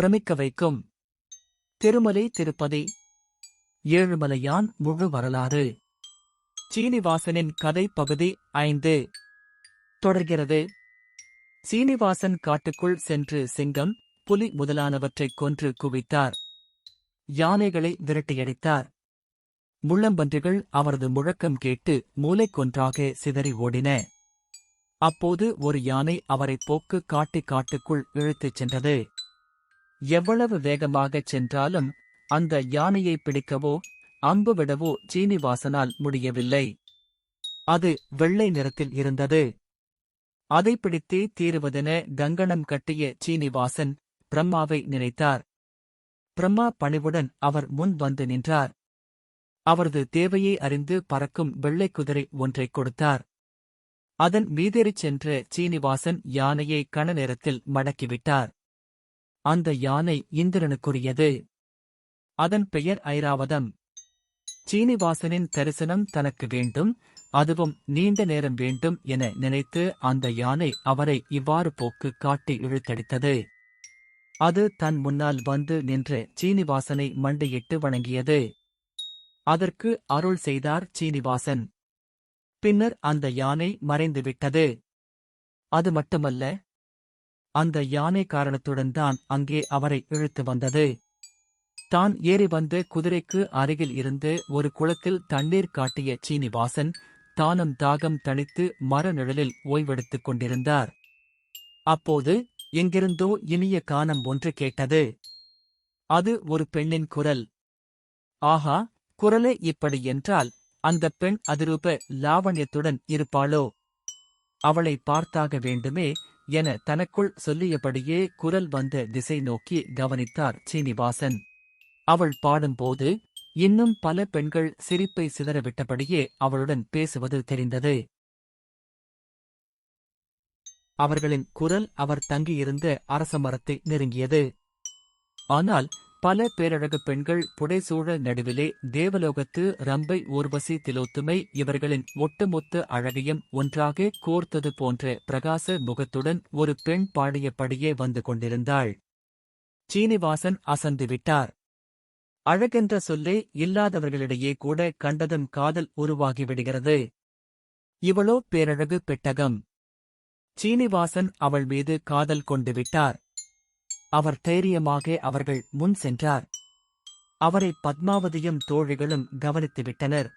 பிரமிக்க வைக்கும். திருமலை திருப்பதி. ஏழுமலையான் முழு வரலாறு. சீனிவாசனின் கதை பகுதி ஐந்து. தொடர்கிறது. சீனிவாசன் காட்டுக்குள் சென்று சிங்கம் புலி முதலானவற்றைக் கொன்று குவித்தார். யானைகளை விரட்டியடித்தார். முள்ளம்பன்றிகள் அவரது முழக்கம் கேட்டு மூலைக்கொன்றாக சிதறி ஓடின. அப்போது ஒரு யானை அவரைப் போக்கு காட்டி காட்டுக்குள் இழுத்துச் சென்றது. எவ்வளவு வேகமாகச் சென்றாலும் அந்த யானையை பிடிக்கவோ அம்பு விடவோ சீனிவாசனால் முடியவில்லை. அது வெள்ளை நிறத்தில் இருந்தது. அதை பிடித்தே தீருவதென கங்கணம் கட்டிய சீனிவாசன் பிரம்மாவை நினைத்தார். பிரம்மா பணிவுடன் அவர் முன் வந்து நின்றார். அவரது தேவையை அறிந்து பறக்கும் வெள்ளைக் குதிரை ஒன்றைக் கொடுத்தார். அதன் மீதேறிச் சென்ற சீனிவாசன் யானையை கண நேரத்தில் மடக்கிவிட்டார். அந்த யானை இந்திரனுக்குரியது. அதன் பெயர் ஐராவதம். சீனிவாசனின் தரிசனம் தனக்கு வேண்டும் அதுவும் நீண்ட நேரம் வேண்டும் என நினைத்து அந்த யானை அவரை இவ்வாறு போக்கு காட்டி இழுத்தடித்தது. அது தன் முன்னால் வந்து நின்ற சீனிவாசனை மண்டையிட்டு வணங்கியது. அதற்கு அருள் செய்தார் சீனிவாசன். பின்னர் அந்த யானை மறைந்துவிட்டது. அது மட்டுமல்ல அந்த யானை காரணத்துடன் தான் அங்கே அவரை இழுத்து வந்தது. தான் ஏறி வந்த குதிரைக்கு அருகில் இருந்து ஒரு குளத்தில் தண்ணீர் காட்டிய சீனிவாசன் தானும் தாகம் தணித்து மர நிழலில் ஓய்வெடுத்துக் கொண்டிருந்தார். அப்போது எங்கிருந்தோ இனிய கானம் ஒன்று கேட்டது. அது ஒரு பெண்ணின் குரல். ஆஹா குரலே இப்படி என்றால் அந்தப் பெண் அதிரூப லாவண்யத்துடன் இருப்பாளோ? அவளை பார்த்தாக வேண்டுமே என தனக்குள் சொல்லியபடியே குரல் வந்த திசை நோக்கி கவனித்தார் சீனிவாசன். அவள் பாடும்போது இன்னும் பல பெண்கள் சிரிப்பை சிதறவிட்டபடியே அவளுடன் பேசுவது தெரிந்தது. அவர்களின் குரல் அவர் தங்கியிருந்த அரசமரத்தை நெருங்கியது. ஆனால் பல பேரழகு பெண்கள் புடைசூழ நடுவிலே தேவலோகத்து ரம்பை ஊர்வசி திலோத்துமை இவர்களின் ஒட்டுமொத்த அழகையும் ஒன்றாக கோர்த்தது போன்ற பிரகாச முகத்துடன் ஒரு பெண் பாடியபடியே வந்து கொண்டிருந்தாள். சீனிவாசன் அசந்துவிட்டார் அழகென்ற சொல்லே இல்லாதவர்களிடையே கூட கண்டதும் காதல் உருவாகிவிடுகிறது இவளோ பேரழகு பெட்டகம். சீனிவாசன் அவள் மீது காதல் கொண்டு விட்டார். அவர் தைரியமாக அவர்கள் முன் சென்றார். அவரை பத்மாவதியும் தோழிகளும் கவனித்துவிட்டனர்.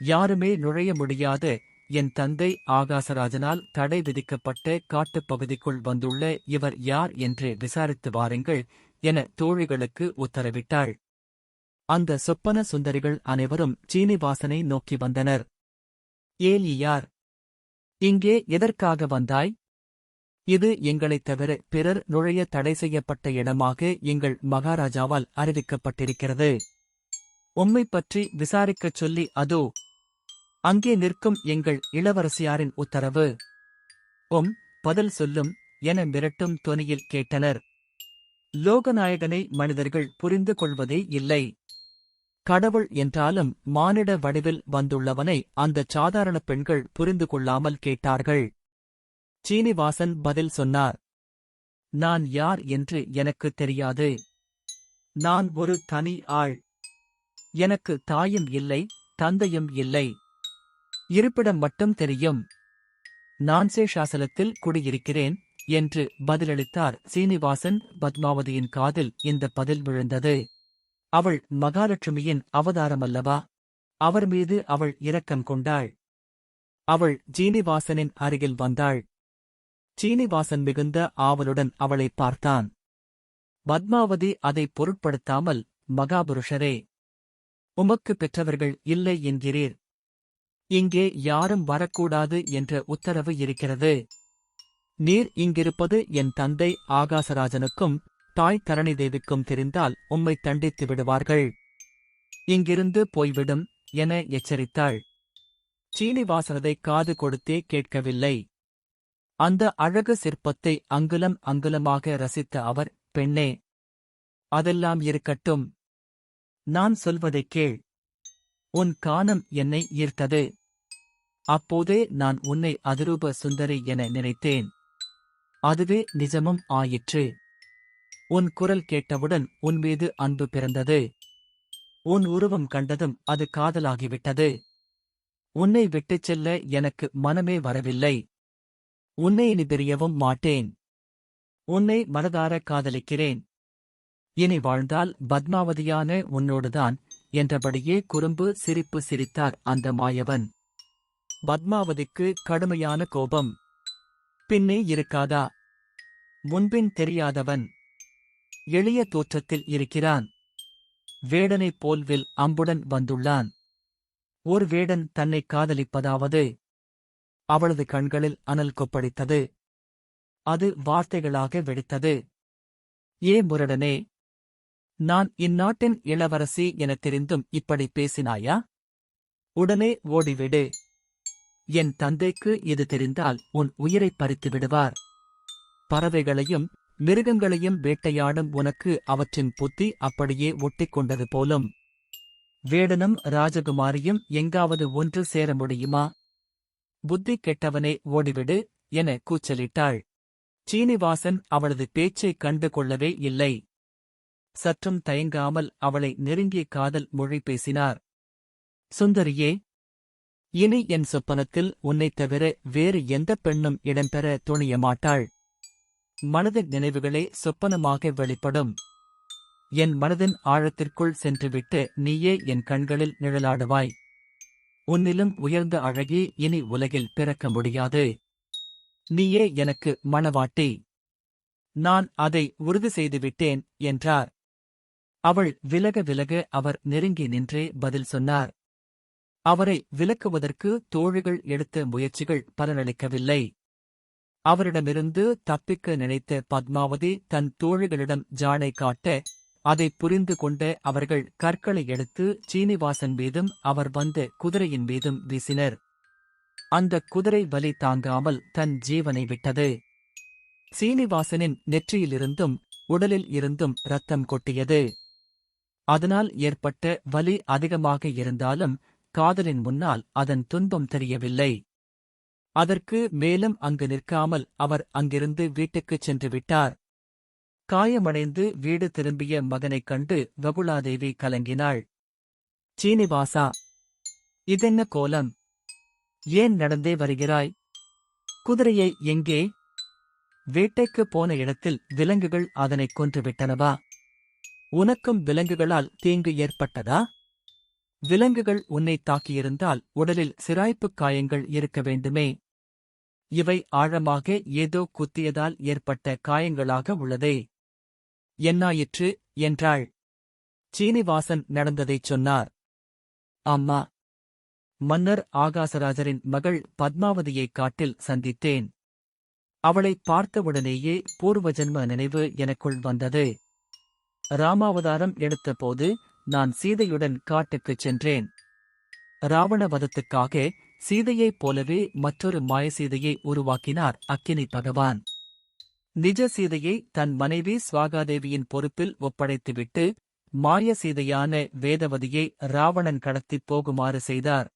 யாருமே நுழைய முடியாத. என் தந்தை ஆகாசராஜனால் தடை விதிக்கப்பட்ட காட்டுப் பகுதிக்குள் வந்துள்ள இவர் யார் என்று விசாரித்து வாருங்கள் என தோழிகளுக்கு உத்தரவிட்டாள். அந்த சொப்பன சுந்தரிகள் அனைவரும் சீனிவாசனை நோக்கி வந்தனர். ஏலி யார் இங்கே எதற்காக வந்தாய்? இது எங்களைத் தவிர பிறர் நுழைய தடை செய்யப்பட்ட இடமாக எங்கள் மகாராஜாவால் அறிவிக்கப்பட்டிருக்கிறது. உம்மை பற்றி விசாரிக்கச் சொல்லி அதோ அங்கே நிற்கும் எங்கள் இளவரசியாரின் உத்தரவு. உம் பதில் சொல்லும் என மிரட்டும் தொனியில் கேட்டனர். லோகநாயகனை மனிதர்கள் புரிந்து கொள்வதே இல்லை. கடவுள் என்றாலும் மானிட வடிவில் வந்துள்ளவனை அந்தச் சாதாரண பெண்கள் புரிந்து கொள்ளாமல் கேட்டார்கள். சீனிவாசன் பதில் சொன்னார். நான் யார் என்று எனக்குத் தெரியாது. நான் ஒரு தனி ஆள். எனக்கு தாயும் இல்லை தந்தையும் இல்லை. இருப்பிடம் மட்டும் தெரியும். நான் சேஷாசலத்தில் குடியிருக்கிறேன் என்று பதிலளித்தார் சீனிவாசன் பத்மாவதியின் காதில் இந்த பதில் விழுந்தது. அவள் மகாலட்சுமியின் அவதாரமல்லவா? அவர் மீது அவள் இரக்கம் கொண்டாள். அவள் ஜீனிவாசனின் அருகில் வந்தாள். சீனிவாசன் மிகுந்த ஆவலுடன் அவளை பார்த்தான். பத்மாவதி அதை பொருட்படுத்தாமல் மகாபுருஷரே உமக்கு பெற்றவர்கள் இல்லை என்கிறீர். இங்கே யாரும் வரக்கூடாது என்ற உத்தரவு இருக்கிறது. நீர் இங்கிருப்பது என் தந்தை ஆகாசராஜனுக்கும் தாய் தரணிதேவிக்கும் தெரிந்தால் உம்மை தண்டித்து விடுவார்கள். இங்கிருந்து போய்விடும் என எச்சரித்தாள். சீனிவாசனதை காது கொடுத்தே கேட்கவில்லை. அந்த அழகு சிற்பத்தை அங்குலம் அங்குலமாக ரசித்த அவர் பெண்ணே அதெல்லாம் இருக்கட்டும். நான் சொல்வதைக் கேள். உன் கானம் என்னை ஈர்த்தது. அப்போதே நான் உன்னை அதிரூப சுந்தரி என நினைத்தேன். அதுவே நிஜமும் ஆயிற்று. உன் குரல் கேட்டவுடன் உன் மீது அன்பு பிறந்தது. உன் உருவம் கண்டதும் அது காதலாகிவிட்டது. உன்னை விட்டுச் செல்ல எனக்கு மனமே வரவில்லை. உன்னை இனி பிரியவும் மாட்டேன். உன்னை மனதார காதலிக்கிறேன். இனி வாழ்ந்தால் பத்மாவதியான உன்னோடுதான் என்றபடியே குறும்பு சிரிப்பு சிரித்தார் அந்த மாயவன். பத்மாவதிக்கு கடுமையான கோபம். பின்னே இருக்காதா? முன்பின் தெரியாதவன். எளிய தோற்றத்தில் இருக்கிறான். வேடனைப் போல்வில் அம்புடன் வந்துள்ளான். ஒரு வேடன் தன்னை காதலிப்பதாவது அவளது கண்களில் அனல் கொப்படித்தது. அது வார்த்தைகளாக வெடித்தது. ஏ முரடனே நான் இந்நாட்டின் இளவரசி எனத் தெரிந்தும் இப்படி பேசினாயா? உடனே ஓடிவிடு. என் தந்தைக்கு இது தெரிந்தால் உன் உயிரைப் பறித்து விடுவார். பறவைகளையும் மிருகங்களையும் வேட்டையாடும் உனக்கு அவற்றின் புத்தி அப்படியே ஒட்டிக் கொண்டது போலும். வேடனும் ராஜகுமாரியும் எங்காவது ஒன்று சேர முடியுமா? புத்தி கெட்டவனே ஓடிவிடு என கூச்சலிட்டாள். சீனிவாசன் அவளது பேச்சைக் கண்டு கொள்ளவே இல்லை. சற்றும் தயங்காமல் அவளை நெருங்கிய காதல் மொழி பேசினார். சுந்தரியே இனி என் சொப்பனத்தில் உன்னைத் தவிர வேறு எந்தப் பெண்ணும் இடம்பெற துணிய மாட்டாள். மனதின் நினைவுகளே சொப்பனமாக வெளிப்படும். என் மனதின் ஆழத்திற்குள் சென்றுவிட்டு நீயே என் கண்களில் நிழலாடுவாய். உன்னிலும் உயர்ந்த அழகி இனி உலகில் பிறக்க முடியாது. நீயே எனக்கு மணவாட்டி நான் அதை உறுதி செய்துவிட்டேன் என்றார். அவள் விலக விலக அவர் நெருங்கி நின்றே பதில் சொன்னார். அவரை விலக்குவதற்கு தோழிகள் எடுத்த முயற்சிகள் பலனளிக்கவில்லை. அவரிடமிருந்து தப்பிக்க நினைத்த பத்மாவதி தன் தோழிகளிடம் ஜானை காட்ட அதை புரிந்து கொண்ட அவர்கள் கற்களை எடுத்து சீனிவாசன் மீதும் அவர் வந்த குதிரையின் மீதும் வீசினர். அந்த குதிரை வலி தாங்காமல் தன் ஜீவனை விட்டது. சீனிவாசனின் நெற்றியிலிருந்தும் உடலில் இருந்தும் ரத்தம் கொட்டியது. அதனால் ஏற்பட்ட வலி அதிகமாக இருந்தாலும் காதலின் முன்னால் அதன் துன்பம் தெரியவில்லை. அதற்கு மேலும் அங்கு நிற்காமல் அவர் அங்கிருந்து வீட்டுக்குச் சென்று விட்டார். காயமடைந்து வீடு திரும்பிய மகனைக் கண்டு வகுலாதேவி கலங்கினாள். சீனிவாசா இதென்ன கோலம்? ஏன் நடந்தே வருகிறாய்? குதிரையை எங்கே? வேட்டைக்குப் போன இடத்தில் விலங்குகள் அதனைக் கொன்றுவிட்டனவா உனக்கும் விலங்குகளால் தீங்கு ஏற்பட்டதா? விலங்குகள் உன்னை தாக்கியிருந்தால் உடலில் சிராய்ப்புக் காயங்கள் இருக்க வேண்டுமே. இவை ஆழமாக ஏதோ குத்தியதால் ஏற்பட்ட காயங்களாக உள்ளதே. என்னாயிற்று என்றாள். சீனிவாசன் நடந்ததைச் சொன்னார். அம்மா மன்னர் ஆகாசராஜரின் மகள் பத்மாவதியைக் காட்டில் சந்தித்தேன். அவளை பார்த்தவுடனேயே பூர்வஜன்ம நினைவு எனக்குள் வந்தது. ராமாவதாரம் எடுத்தபோது நான் சீதையுடன் காட்டுக்குச் சென்றேன். ராவணவதத்துக்காக சீதையைப் போலவே மற்றொரு மாயசீதையை உருவாக்கினார் அக்கினி பகவான். நிஜ சீதையை தன் மனைவி சுவாகாதேவியின் பொறுப்பில் ஒப்படைத்துவிட்டு மாய சீதையான வேதவதியை ராவணன் கடத்திப் போகுமாறு செய்தார்.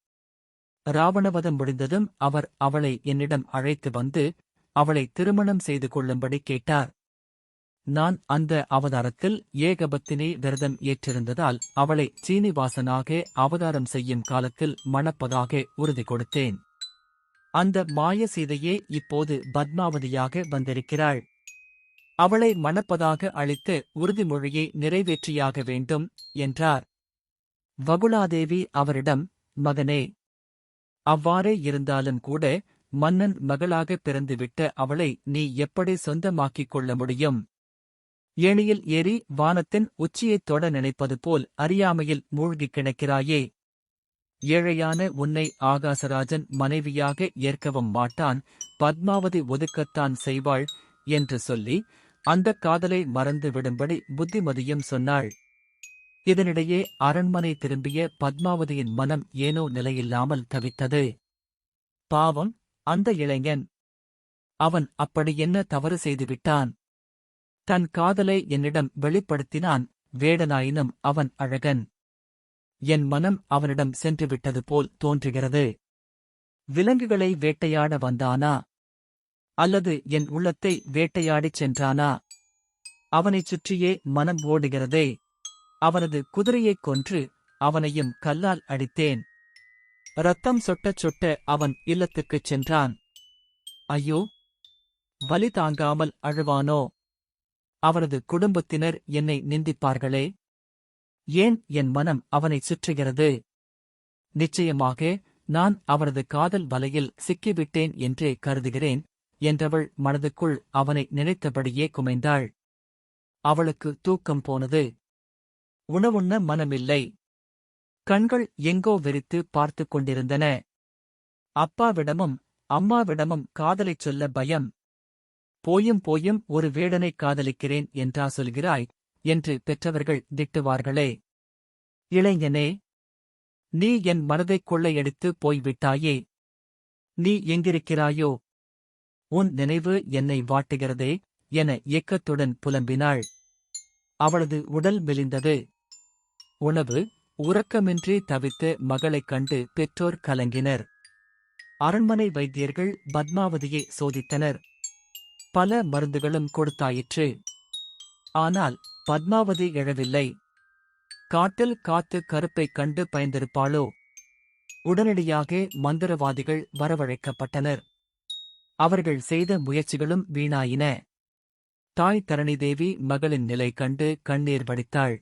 ராவணவதம் முடிந்ததும் அவர் அவளை என்னிடம் அழைத்து வந்து அவளை திருமணம் செய்து கொள்ளும்படி கேட்டார். நான் அந்த அவதாரத்தில் ஏகபத்தினி விரதம் ஏற்றிருந்ததால் அவளை சீனிவாசனாக அவதாரம் செய்யும் காலத்தில் மணப்பதாக உறுதி கொடுத்தேன். அந்த மாய சீதையே இப்போது பத்மாவதியாக வந்திருக்கிறாள். அவளை மணப்பதாக அளித்த உறுதிமொழியை நிறைவேற்றியாக வேண்டும் என்றார். வகுளாதேவி அவரிடம் மகனே அவ்வாறே இருந்தாலும் கூட மன்னன் மகளாக பிறந்துவிட்ட அவளை நீ எப்படி சொந்தமாக்கிக் கொள்ள முடியும்? ஏணியில் ஏறி வானத்தின் உச்சியைத் தொட நினைப்பது போல் அறியாமையில் மூழ்கிக் கிடக்கிறாயே ஏழையான உன்னை ஆகாசராஜன் மனைவியாக ஏற்கவும் மாட்டான் பத்மாவதி ஒதுக்கத்தான் செய்வாள் என்று சொல்லி அந்தக் காதலை மறந்து விடும்படி புத்திமதியும் சொன்னாள். இதனிடையே அரண்மனை திரும்பிய பத்மாவதியின் மனம் ஏனோ நிலையில்லாமல் தவித்தது. பாவம் அந்த இளைஞன். அவன் அப்படி என்ன தவறு செய்துவிட்டான்? தன் காதலை என்னிடம் வெளிப்படுத்தினான் வேடனாயினும் அவன் அழகன். என் மனம் அவனிடம் சென்று விட்டது போல் தோன்றுகிறது. விலங்குகளை வேட்டையாட வந்தானா? அல்லது என் உள்ளத்தை வேட்டையாடிச் சென்றானா? அவனைச் சுற்றியே மனம் ஓடுகிறதே. அவனது குதிரையைக் கொன்று அவனையும் கல்லால் அடித்தேன். ரத்தம் சொட்டச் சொட்ட அவன் இல்லத்துக்குச் சென்றான். ஐயோ! வலி தாங்காமல் அழுவானோ? அவனது குடும்பத்தினர் என்னை நிந்திப்பார்களே? ஏன் என் மனம் அவனைச் சுற்றுகிறது? நிச்சயமாக நான் அவனது காதல் வலையில் சிக்கிவிட்டேன் என்றே கருதுகிறேன் என்றவள் மனதுக்குள் அவனை நினைத்தபடியே குமைந்தாள். அவளுக்கு தூக்கம் போனது. உணவுண்ண மனமில்லை. கண்கள் எங்கோ வெறித்து பார்த்துக் கொண்டிருந்தன. அப்பாவிடமும் அம்மாவிடமும் காதலைச் சொல்ல பயம். போயும் போயும் ஒரு வேடனை காதலிக்கிறேன் என்றா சொல்கிறாய்? என்று பெற்றவர்கள் திட்டுவார்களே. இளைஞனே நீ என் மனதைக் கொள்ளையடித்து போய்விட்டாயே. நீ எங்கிருக்கிறாயோ? உன் நினைவு என்னை வாட்டுகிறதே என இயக்கத்துடன் புலம்பினாள். அவளது உடல் மெலிந்தது. உணவு உறக்கமின்றி தவித்த மகளைக் கண்டு பெற்றோர் கலங்கினர். அரண்மனை வைத்தியர்கள் பத்மாவதியை சோதித்தனர். பல மருந்துகளும் கொடுத்தாயிற்று. ஆனால் பத்மாவதி எழவில்லை. காட்டில் காத்து கருப்பைக் கண்டு பயந்திருப்பாளோ? உடனடியாக மந்திரவாதிகள் வரவழைக்கப்பட்டனர். அவர்கள் செய்த முயற்சிகளும் வீணாயின. தாய் தரணிதேவி மகளின் நிலை கண்டு கண்ணீர் வடித்தாள்.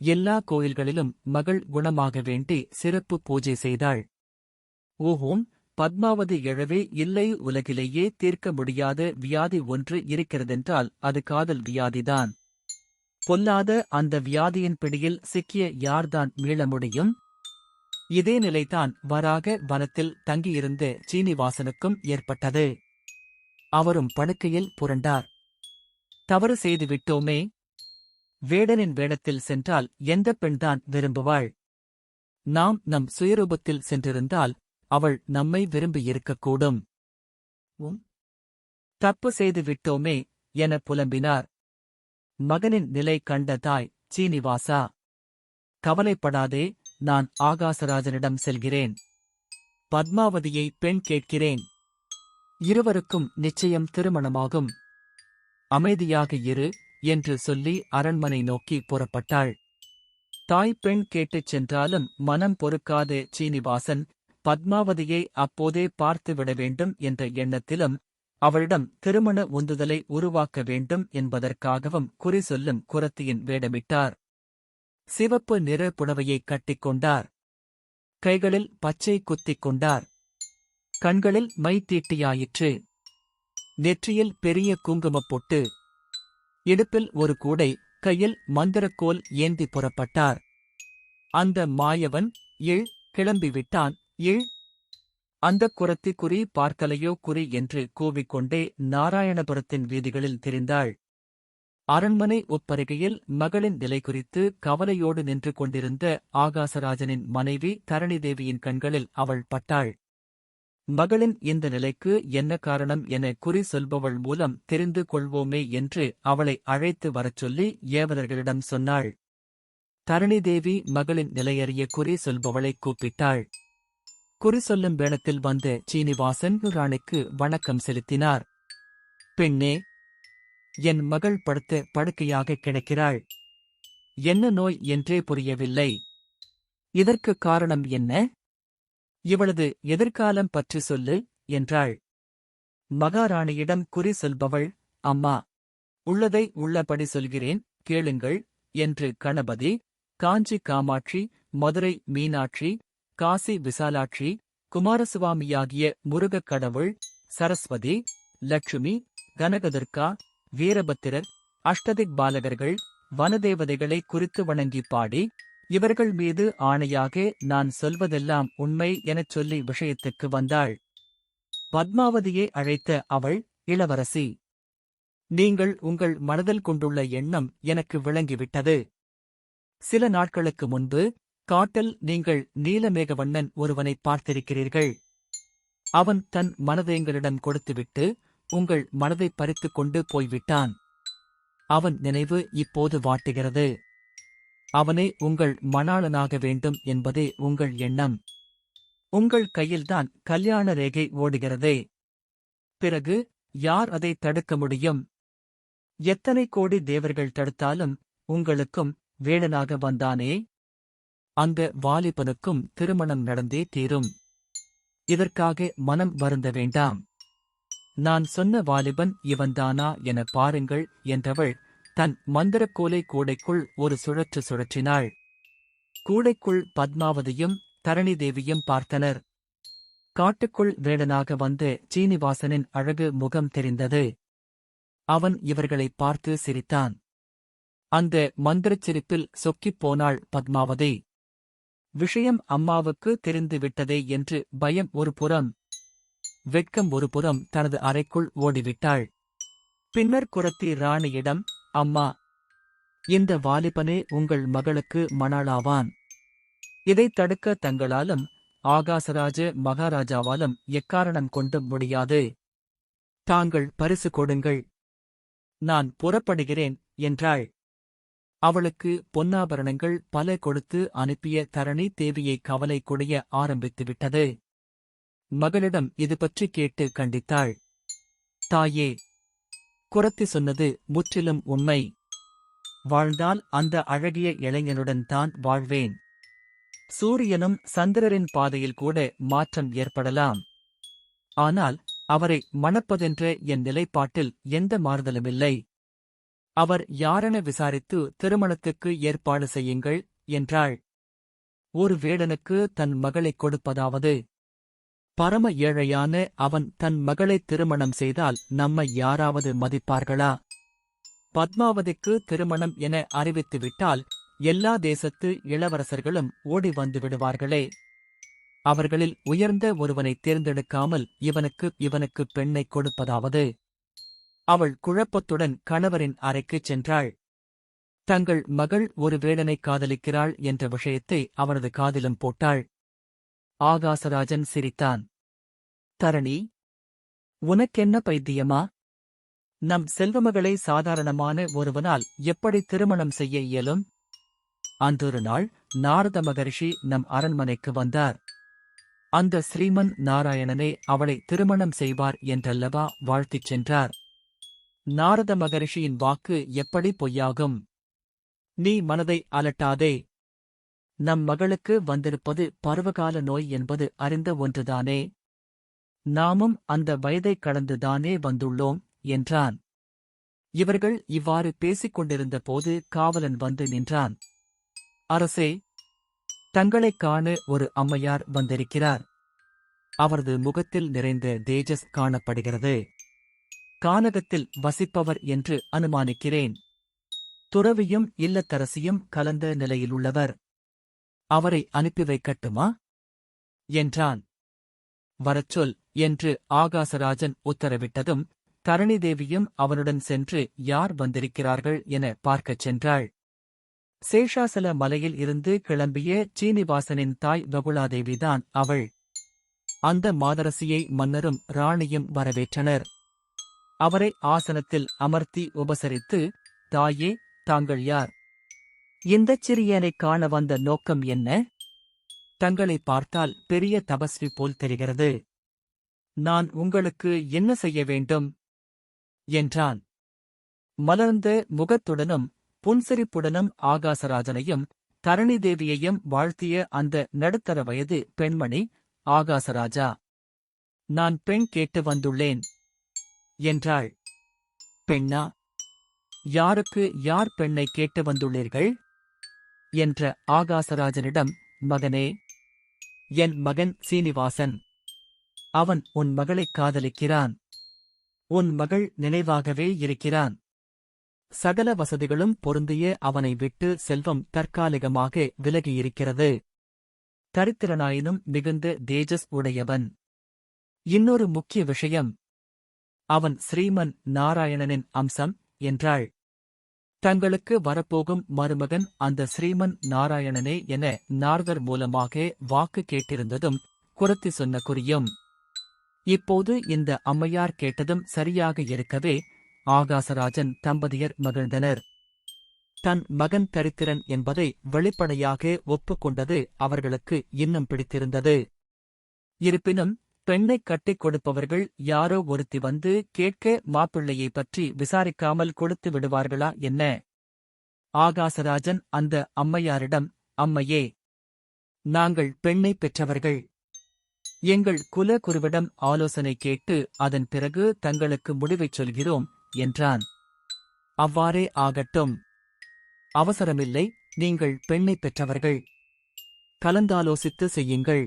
எல்லா கோயில்களிலும் மகள் குணமாக வேண்டி சிறப்பு பூஜை செய்தாள். ஓஹோம் பத்மாவதி எழவே இல்லை உலகிலேயே தீர்க்க முடியாத வியாதி ஒன்று இருக்கிறதென்றால் அது காதல் வியாதிதான். பொல்லாத அந்த வியாதியின் பிடியில் சிக்கிய யார்தான் மீள முடியும்? இதே நிலைதான் வராக வனத்தில் தங்கியிருந்த சீனிவாசனுக்கும் ஏற்பட்டது. அவரும் படுக்கையில் புரண்டார். தவறு செய்து விட்டோமே? வேடனின் வேடத்தில் சென்றால் எந்த பெண்தான் விரும்புவாள்? நாம் நம் சுயரூபத்தில் சென்றிருந்தால் அவள் நம்மை விரும்பியிருக்கக்கூடும் உம். தப்பு செய்து விட்டோமே? என புலம்பினார். மகனின் நிலை கண்ட தாய் சீனிவாசா. கவலைப்படாதே நான் ஆகாசராஜனிடம் செல்கிறேன். பத்மாவதியை பெண் கேட்கிறேன். இருவருக்கும் நிச்சயம் திருமணமாகும். அமைதியாக இரு என்று சொல்லி அரண்மனை நோக்கி புறப்பட்டாள். தாய் பெண் கேட்டுச் சென்றாலும் மனம் பொறுக்காது சீனிவாசன். பத்மாவதியை அப்போதே பார்த்துவிட வேண்டும் என்ற எண்ணத்திலும் அவளிடம் திருமண உந்துதலை உருவாக்க வேண்டும் என்பதற்காகவும் குறி சொல்லும் குரத்தியின் வேடமிட்டார். சிவப்பு நிற புடவையைக் கட்டிக்கொண்டார். கைகளில் பச்சை குத்திக் கொண்டார். கண்களில் மை தீட்டியாயிற்று. நெற்றியில் பெரிய குங்குமப் பொட்டு இடுப்பில் ஒரு கூடை கையில் மந்திரக்கோல் ஏந்தி புறப்பட்டார். அந்த மாயவன் இழ் கிளம்பிவிட்டான். இழ் அந்தக் குரத்தி குறி பார்க்கலையோ குறி என்று கூவிக்கொண்டே நாராயணபுரத்தின் வீதிகளில் தெரிந்தாள். அரண்மனை உட்பருகையில் மகளின் நிலை குறித்து கவலையோடு நின்று கொண்டிருந்த ஆகாசராஜனின் மனைவி தரணிதேவியின் கண்களில் அவள் பட்டாள். மகளின் இந்த நிலைக்கு என்ன காரணம் என குறி சொல்பவள் மூலம் தெரிந்து கொள்வோமே என்று அவளை அழைத்து வரச் சொல்லி ஏவலர்களிடம் சொன்னாள். தரணிதேவி மகளின் நிலையறிய குறி சொல்பவளை கூப்பிட்டாள். குறி சொல்லும் வேளத்தில் வந்த சீனிவாசன் ராணிக்கு வணக்கம் செலுத்தினார். பெண்ணே என் மகள் படுத்த படுக்கையாக கிடக்கிறாள். என்ன நோய் என்றே புரியவில்லை. இதற்கு காரணம் என்ன? இவளது எதிர்காலம் பற்றி சொல்லு என்றாள். மகாராணியிடம் குறி சொல்பவள் அம்மா. உள்ளதை உள்ளபடி சொல்கிறேன் கேளுங்கள் என்று கணபதி காஞ்சி காமாட்சி மதுரை மீனாட்சி காசி விசாலாட்சி குமாரசுவாமியாகிய முருகக் கடவுள் சரஸ்வதி லட்சுமி கனகதுர்கா வீரபத்திரர் அஷ்டதிக் பாலகர்கள் வனதேவதைகளை குறித்து வணங்கி பாடி இவர்கள் மீது ஆணையாக நான் சொல்வதெல்லாம் உண்மை எனச் சொல்லி விஷயத்துக்கு வந்தாள். பத்மாவதியை அழைத்த அவள் இளவரசி. நீங்கள் உங்கள் மனதில் கொண்டுள்ள எண்ணம் எனக்கு விளங்கிவிட்டது. சில நாட்களுக்கு முன்பு காட்டில் நீங்கள் நீலமேகவண்ணன் ஒருவனை பார்த்திருக்கிறீர்கள். அவன் தன் மனதை எங்களிடம் கொடுத்துவிட்டு உங்கள் மனதை பறித்துக் கொண்டு போய்விட்டான். அவன் நினைவு இப்போது வாட்டுகிறது. அவனே உங்கள் மணாளனாக வேண்டும் என்பதே உங்கள் எண்ணம். உங்கள் கையில்தான் கல்யாண ரேகை ஓடுகிறதே. பிறகு யார் அதை தடுக்க முடியும்? எத்தனை கோடி தேவர்கள் தடுத்தாலும் உங்களுக்கும் வேடனாக வந்தானே? அந்த வாலிபனுக்கும் திருமணம் நடந்தே தீரும். இதற்காக மனம் வருந்த வேண்டாம். நான் சொன்ன வாலிபன் இவன்தானா என பாருங்கள் என்றவள் தன் மந்திரக்கோலை கூடைக்குள் ஒரு சுழற்று சுழற்றினாள். கூடைக்குள் பத்மாவதியும் தரணி தேவியும் பார்த்தனர். காட்டுக்குள் வேடனாக வந்து சீனிவாசனின் அழகு முகம் தெரிந்தது. அவன் இவர்களை பார்த்து சிரித்தான். அந்த மந்திரச் சிரிப்பில் சொக்கிப் போனாள் பத்மாவதி. விஷயம் அம்மாவுக்கு தெரிந்துவிட்டதே என்று பயம் ஒரு புறம். வெட்கம் ஒரு புறம் தனது அறைக்குள் ஓடிவிட்டாள். பின்னர் குரத்தி ராணியிடம் அம்மா இந்த வாலிபனே உங்கள் மகளுக்கு மணாளாவான். இதைத் தடுக்க தங்களாலும் ஆகாசராஜ மகாராஜாவாலும் எக்காரணம் கொண்டும் முடியாது. தாங்கள் பரிசு கொடுங்கள். நான் புறப்படுகிறேன் என்றாள். அவளுக்கு பொன்னாபரணங்கள் பல கொடுத்து அனுப்பிய தரணி தேவியை கவலை குடைய ஆரம்பித்துவிட்டது. மகளிடம் இது பற்றி கேட்டு கண்டித்தாள். தாயே குரத்தி சொன்னது முற்றிலும் உண்மை. வாழ்ந்தால் அந்த அழகிய இளைஞனுடன் தான் வாழ்வேன். சூரியனும் சந்திரரின் பாதையில் கூட மாற்றம் ஏற்படலாம். ஆனால் அவரை மணப்பதென்ற என் நிலைப்பாட்டில் எந்த மாறுதலுமில்லை அவர் யாரென விசாரித்து திருமணத்துக்கு ஏற்பாடு செய்யுங்கள் என்றாள். ஒரு வேடனுக்கு தன் மகளைக் கொடுப்பதாவது. பரம ஏழையான அவன் தன் மகளை திருமணம் செய்தால் நம்மை யாராவது மதிப்பார்களா? பத்மாவதிக்கு திருமணம் என அறிவித்துவிட்டால் எல்லா தேசத்து இளவரசர்களும் ஓடி வந்து விடுவார்களே. அவர்களில் உயர்ந்த ஒருவனை தேர்ந்தெடுக்காமல் இவனுக்கு இவனுக்கு பெண்ணைக் கொடுப்பதாவது. அவள் குழப்பத்துடன் கணவரின் அறைக்குச் சென்றாள். தங்கள் மகள் ஒரு வேடனை காதலிக்கிறாள் என்ற விஷயத்தை அவனது காதிலும் போட்டாள். ஆகாசராஜன் சிரித்தான். தரணி உனக்கென்ன பைத்தியமா? நம் செல்வமகளை சாதாரணமான ஒருவனால் எப்படி திருமணம் செய்ய இயலும்? அன்றொரு நாள் நாரத மகரிஷி நம் அரண்மனைக்கு வந்தார். அந்த ஸ்ரீமன் நாராயணனே அவளை திருமணம் செய்வார் என்றல்லவா வாழ்த்திச் சென்றார். நாரத மகரிஷியின் வாக்கு எப்படி பொய்யாகும்? நீ மனதை அலட்டாதே. நம் மகளுக்கு வந்திருப்பது பருவகால நோய் என்பது அறிந்த ஒன்றுதானே? நாமும் அந்த வயதைக் கடந்துதானே வந்துள்ளோம் என்றான். இவர்கள் இவ்வாறு பேசிக் கொண்டிருந்த போது காவலன் வந்து நின்றான். அரசே தங்களைக் காண ஒரு அம்மையார் வந்திருக்கிறார். அவரது முகத்தில் நிறைந்த தேஜஸ் காணப்படுகிறது. கானகத்தில் வசிப்பவர் என்று அனுமானிக்கிறேன். துறவியும் இல்லத்தரசியும் கலந்த நிலையிலுள்ளவர். அவரை அனுப்பி வைக்கட்டுமா? என்றான். வரச்சொல் என்று ஆகாசராஜன் உத்தரவிட்டதும் தரணிதேவியும் அவனுடன் சென்று யார் வந்திருக்கிறார்கள் என பார்க்கச் சென்றாள். சேஷாசல மலையில் இருந்து கிளம்பிய சீனிவாசனின் தாய் வகுலாதேவிதான் அவள். அந்த மாதரசியை மன்னரும் ராணியும் வரவேற்றனர். அவரை ஆசனத்தில் அமர்த்தி உபசரித்து தாயே தாங்கள் யார்? இந்தச் சிறியனைக் காண வந்த நோக்கம் என்ன? தங்களை பார்த்தால் பெரிய தபஸ்வி போல் தெரிகிறது. நான் உங்களுக்கு என்ன செய்ய வேண்டும்? என்றான். மலர்ந்த முகத்துடனும் புன்சிரிப்புடனும் ஆகாசராஜனையும் தரணி தேவியையும் வாழ்த்திய அந்த நடுத்தர வயது பெண்மணி ஆகாசராஜா நான் பெண் கேட்டு வந்துள்ளேன். என்றாள். பெண்ணா யாருக்கு யார் பெண்ணை கேட்டு வந்துள்ளீர்கள்? என்ற ஆகாசராஜனிடம் மகனே என் மகன் சீனிவாசன். அவன் உன் மகளைக் காதலிக்கிறான். உன் மகள் நினைவாகவே இருக்கிறான். சகல வசதிகளும் பொருந்திய அவனை விட்டு செல்வம் தற்காலிகமாக விலகியிருக்கிறது. தரித்திரனாயினும் மிகுந்த தேஜஸ் உடையவன். இன்னொரு முக்கிய விஷயம் அவன் ஸ்ரீமன் நாராயணனின் அம்சம் என்றாள். தங்களுக்கு வரப்போகும் மருமகன் அந்த ஸ்ரீமன் நாராயணனே என நார்தர் மூலமாக வாக்கு கேட்டிருந்ததும் குரத்தி சொன்ன குறியும். இப்போது இந்த அம்மையார் கேட்டதும் சரியாக இருக்கவே ஆகாசராஜன் தம்பதியர் மகிழ்ந்தனர். தன் மகன் தரித்திரன் என்பதை வெளிப்படையாக ஒப்புக்கொண்டது அவர்களுக்கு இன்னும் பிடித்திருந்தது. இருப்பினும் பெண்ணைக் கட்டிக் கொடுப்பவர்கள் யாரோ ஒருத்தி வந்து கேட்க மாப்பிள்ளையைப் பற்றி விசாரிக்காமல் கொடுத்து விடுவார்களா என்ன? ஆகாசராஜன் அந்த அம்மையாரிடம் அம்மையே நாங்கள் பெண்ணைப் பெற்றவர்கள். எங்கள் குல குருவிடம் ஆலோசனை கேட்டு அதன் பிறகு தங்களுக்கு முடிவைச் சொல்கிறோம் என்றான். அவ்வாறே ஆகட்டும். அவசரமில்லை நீங்கள் பெண்ணைப் பெற்றவர்கள். கலந்தாலோசித்து செய்யுங்கள்.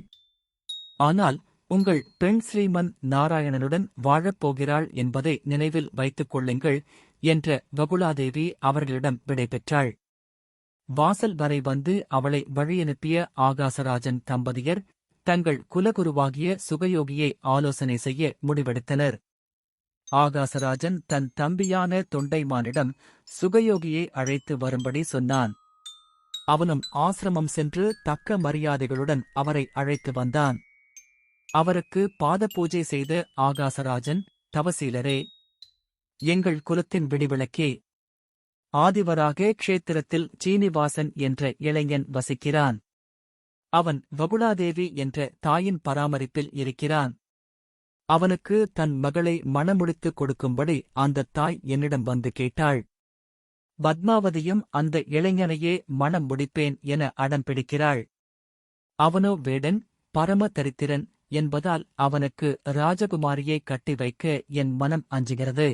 ஆனால் உங்கள் பெண் ஸ்ரீமன் நாராயணனுடன் வாழப் போகிறாள் என்பதை நினைவில் வைத்துக் கொள்ளுங்கள் என்ற வகுலாதேவி அவர்களிடம் விடைபெற்றாள் வாசல் வரை வந்து அவளை வழியனுப்பிய ஆகாசராஜன் தம்பதியர் தங்கள் குலகுருவாகிய சுகயோகியை ஆலோசனை செய்ய முடிவெடுத்தனர். ஆகாசராஜன் தன் தம்பியான தொண்டைமானிடம் சுகயோகியை அழைத்து வரும்படி சொன்னான். அவனும் ஆசிரமம் சென்று தக்க மரியாதைகளுடன் அவரை அழைத்து வந்தான். அவருக்கு பாத பூஜை செய்த ஆகாசராஜன் தவசீலரே எங்கள் குலத்தின் விடிவிளக்கே ஆதிவராக க்ஷேத்திரத்தில் சீனிவாசன் என்ற இளைஞன் வசிக்கிறான். அவன் வகுலாதேவி என்ற தாயின் பராமரிப்பில் இருக்கிறான். அவனுக்கு தன் மகளை மணமுடித்து கொடுக்கும்படி அந்த தாய் என்னிடம் வந்து கேட்டாள். பத்மாவதியும் அந்த இளைஞனையே மணம் முடிப்பேன் என அடம் பிடிக்கிறாள். அவனோ வேடன் பரம தரித்திரன் என்பதால் அவனுக்கு ராஜகுமாரியை கட்டி வைக்க என் மனம் அஞ்சுகிறது.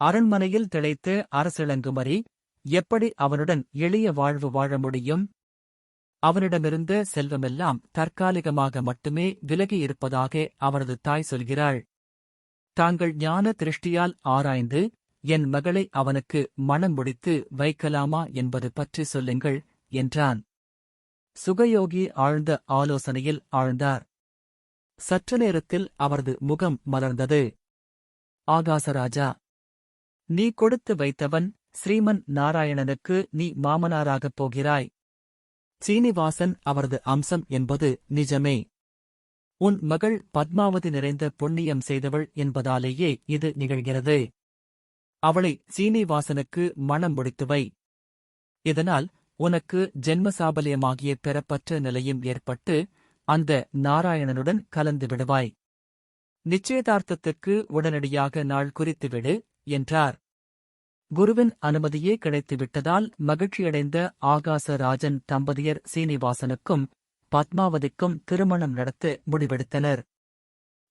அரண்மனையில் திளைத்து அரசிளங்குமரி எப்படி அவனுடன் எளிய வாழ்வு வாழ முடியும்? அவனிடமிருந்த செல்வமெல்லாம் தற்காலிகமாக மட்டுமே விலகியிருப்பதாக அவரது தாய் சொல்கிறாள். தாங்கள் ஞான திருஷ்டியால் ஆராய்ந்து என் மகளை அவனுக்கு மணம் முடித்து வைக்கலாமா என்பது பற்றி சொல்லுங்கள் என்றான். சுகயோகி ஆழ்ந்த ஆலோசனையில் ஆழ்ந்தார். சற்று நேரத்தில் அவரது முகம் மலர்ந்தது. ஆகாசராஜா நீ கொடுத்து வைத்தவன் ஸ்ரீமன் நாராயணனுக்கு நீ மாமனாராகப் போகிறாய். சீனிவாசன் அவரது அம்சம் என்பது நிஜமே. உன் மகள் பத்மாவதி நிறைந்த புண்ணியம் செய்தவள் என்பதாலேயே இது நிகழ்கிறது. அவளை சீனிவாசனுக்கு மணம் முடித்துவை இதனால் உனக்கு ஜென்மசாபல்யமாகிய பெறப்பற்ற நிலையும் ஏற்பட்டு அந்த நாராயணனுடன் கலந்து விடுவாய். நிச்சயதார்த்தத்துக்கு உடனடியாக நாள் குறித்துவிடு என்றார். குருவின் அனுமதியே கிடைத்துவிட்டதால் மகிழ்ச்சியடைந்த ஆகாசராஜன் தம்பதியர் சீனிவாசனுக்கும் பத்மாவதிக்கும் திருமணம் நடத்த முடிவெடுத்தனர்.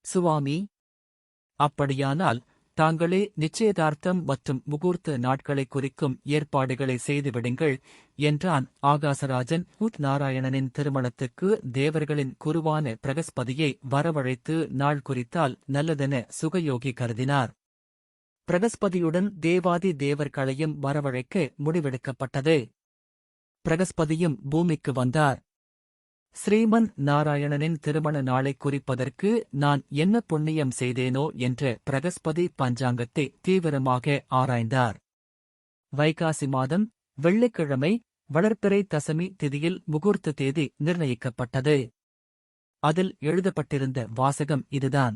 சுவாமி அப்படியானால் தாங்களே நிச்சயதார்த்தம் மற்றும் முகூர்த்த நாட்களை குறிக்கும் ஏற்பாடுகளை செய்துவிடுங்கள் என்றான் ஆகாசராஜன். உத் நாராயணனின் திருமணத்துக்கு தேவர்களின் குருவான பிரகஸ்பதியை வரவழைத்து நாள் குறித்தால் நல்லதென சுகயோகி கருதினார். பிரகஸ்பதியுடன் தேவாதி தேவர்களையும் வரவழைக்க முடிவெடுக்கப்பட்டது. பிரகஸ்பதியும் பூமிக்கு வந்தார். ஸ்ரீமன் நாராயணனின் திருமண நாளை குறிப்பதற்கு நான் என்ன புண்ணியம் செய்தேனோ என்ற பிரகஸ்பதி பஞ்சாங்கத்தை தீவிரமாக ஆராய்ந்தார். வைகாசி மாதம் வெள்ளிக்கிழமை வளர்ப்பிறை தசமி திதியில் முகூர்த்த தேதி நிர்ணயிக்கப்பட்டது. அதில் எழுதப்பட்டிருந்த வாசகம் இதுதான்.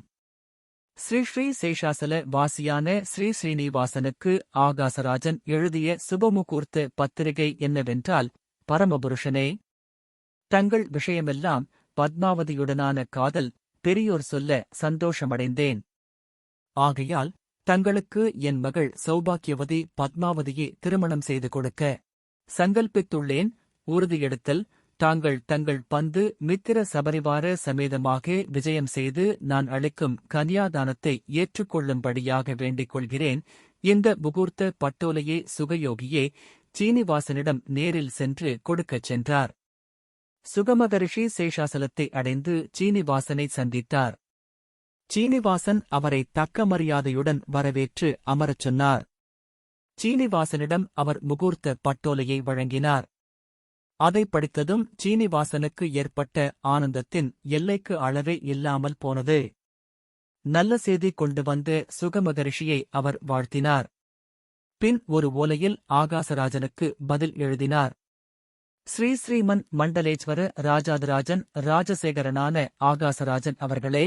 ஸ்ரீ ஸ்ரீ சேஷாசல வாசியான ஸ்ரீ ஸ்ரீனிவாசனுக்கு ஆகாசராஜன் எழுதிய சுபமுகூர்த்த பத்திரிகை என்னவென்றால் பரமபுருஷனே தங்கள் விஷயமெல்லாம் பத்மாவதியுடனான காதல் பெரியோர் சொல்ல சந்தோஷமடைந்தேன். ஆகையால் தங்களுக்கு என் மகள் சௌபாக்கியவதி பத்மாவதியை திருமணம் செய்து கொடுக்க சங்கல்பித்துள்ளேன். உறுதியெடுத்தல் தாங்கள் தங்கள் பந்து மித்திர சபரிவார சமேதமாக விஜயம் செய்து நான் அளிக்கும் கன்யாதானத்தை ஏற்றுக்கொள்ளும்படியாக வேண்டிக் கொள்கிறேன். இந்த முகூர்த்த பட்டோலையே சுகயோகியே சீனிவாசனிடம் நேரில் சென்று கொடுக்கச் சென்றார். சுகமகரிஷி சேஷாசலத்தை அடைந்து சீனிவாசனை சந்தித்தார். சீனிவாசன் அவரை தக்க மரியாதையுடன் வரவேற்று அமரச் சொன்னார். சீனிவாசனிடம் அவர் முகூர்த்த பட்டோலையை வழங்கினார். அதை படித்ததும் சீனிவாசனுக்கு ஏற்பட்ட ஆனந்தத்தின் எல்லைக்கு அளவே இல்லாமல் போனது. நல்ல செய்தி கொண்டு வந்த சுகமகரிஷியை அவர் வாழ்த்தினார். பின் ஒரு ஓலையில் ஆகாசராஜனுக்கு பதில் எழுதினார். ஸ்ரீ ஸ்ரீமன் மண்டலேஸ்வர ராஜாதிராஜன் ராஜசேகரனான ஆகாசராஜன் அவர்களே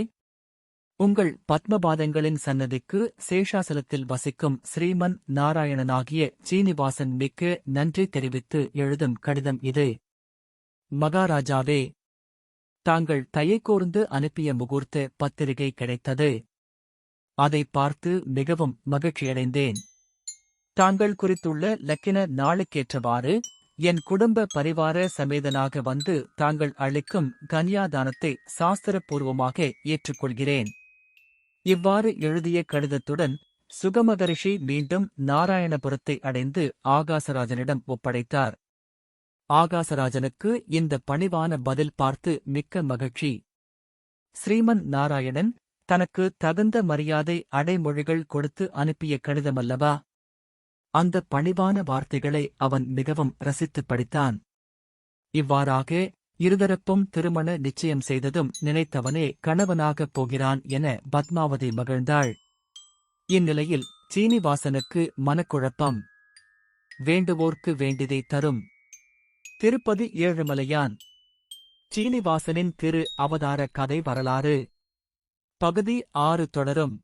உங்கள் பத்மபாதங்களின் சன்னதிக்கு சேஷாசலத்தில் வசிக்கும் ஸ்ரீமன் நாராயணனாகிய சீனிவாசன் மிக்க நன்றி தெரிவித்து எழுதும் கடிதம் இது. மகாராஜாவே தாங்கள் தயைகூர்ந்து அனுப்பிய முகூர்த்த பத்திரிகை கிடைத்தது. அதை பார்த்து மிகவும் மகிழ்ச்சியடைந்தேன். தாங்கள் குறித்துள்ள லக்கின நாளுக்கேற்றவாறு என் குடும்ப பரிவார சமேதனாக வந்து தாங்கள் அளிக்கும் கன்யாதானத்தை சாஸ்திரபூர்வமாக ஏற்றுக்கொள்கிறேன். இவ்வாறு எழுதிய கடிதத்துடன் சுகமகரிஷி மீண்டும் நாராயணபுரத்தை அடைந்து ஆகாசராஜனிடம் ஒப்படைத்தார். ஆகாசராஜனுக்கு இந்த பணிவான பதில் பார்த்து மிக்க மகிழ்ச்சி. ஸ்ரீமன் நாராயணன் தனக்கு தகுந்த மரியாதை அடைமொழிகள் கொடுத்து அனுப்பிய கடிதமல்லவா? அந்த பணிவான வார்த்தைகளை அவன் மிகவும் ரசித்துப் படித்தான். இவ்வாறாக இருதரப்பும் திருமண நிச்சயம் செய்ததும் நினைத்தவனே கணவனாகப் போகிறான் என பத்மாவதி மகிழ்ந்தாள். இந்நிலையில் சீனிவாசனுக்கு மனக்குழப்பம். வேண்டுவோர்க்கு வேண்டியதை தரும். திருப்பதி ஏழுமலையான். சீனிவாசனின் திரு அவதார கதை வரலாறு. பகுதி ஆறு தொடரும்.